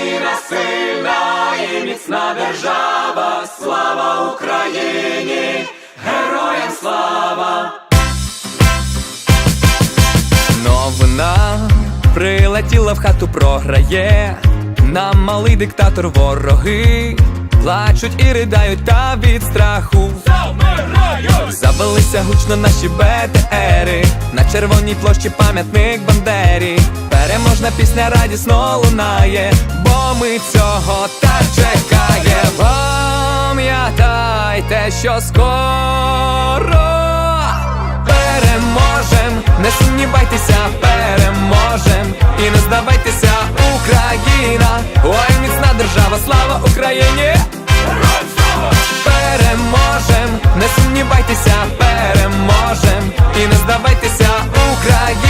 Україна сильна і міцна держава, слава Україні, героям слава! Новина прилетіла в хату, програє. Нам малий диктатор вороги плачуть і придають та від страху. Завелися гучно наші БТРи На червоній площі пам'ятник Бандері Переможна пісня радісно лунає, бо ми цього так чекаємо. Пам'ятайте, що скоро переможем, не сумнівайтеся, переможем. І не здавайтеся, Україна, ой, міцна держава, слава Україні! Переможем, не сумнівайтеся, переможем. І не здавайтеся, Україна,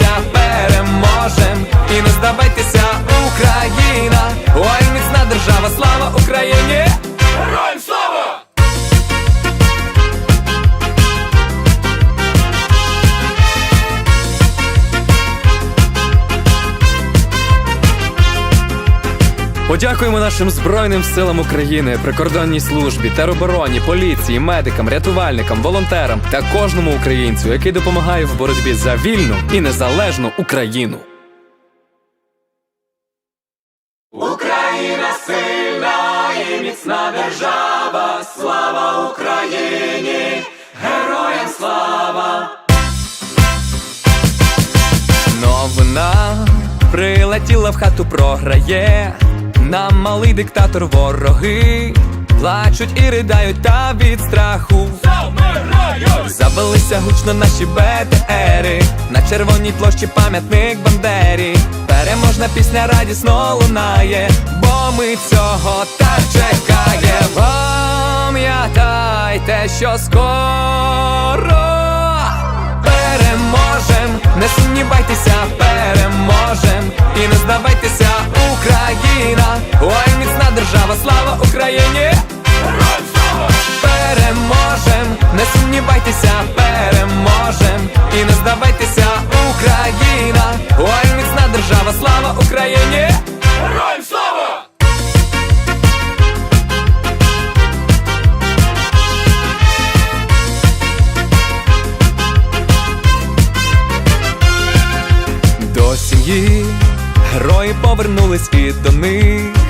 Сумнівайтеся, Подякуємо нашим збройним силам України, прикордонній службі, теробороні, поліції, медикам, рятувальникам, волонтерам та кожному українцю, який допомагає в боротьбі за вільну і незалежну Україну. Україна сильна і міцна держава, слава Україні, героям слава! Новина прилетіла в хату, програє. Нам малий диктатор вороги. Плачуть і придають та від страху. Завелися гучно наші БТРи На червоній площі пам'ятник Бандері. Переможна пісня радісно лунає, бо ми цього так чекаємо. Пам'ятайте, що скоро переможем, не сумнівайтеся, переможем. І не здавайтеся, держава, слава Україні! Слава! Переможем, не сумнівайтеся, переможем і не здавайтеся, Україна, ой, міцна держава, слава Україні! Героям слава! До сім'ї герої повернулись і до них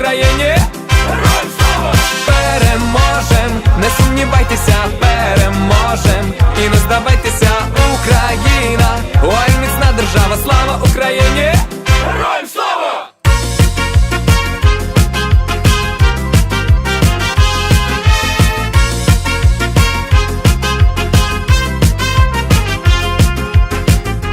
Слава Україні! Переможем, не сумнівайтеся, переможем і не здавайтеся, Україна, ой, міцна держава, слава Україні!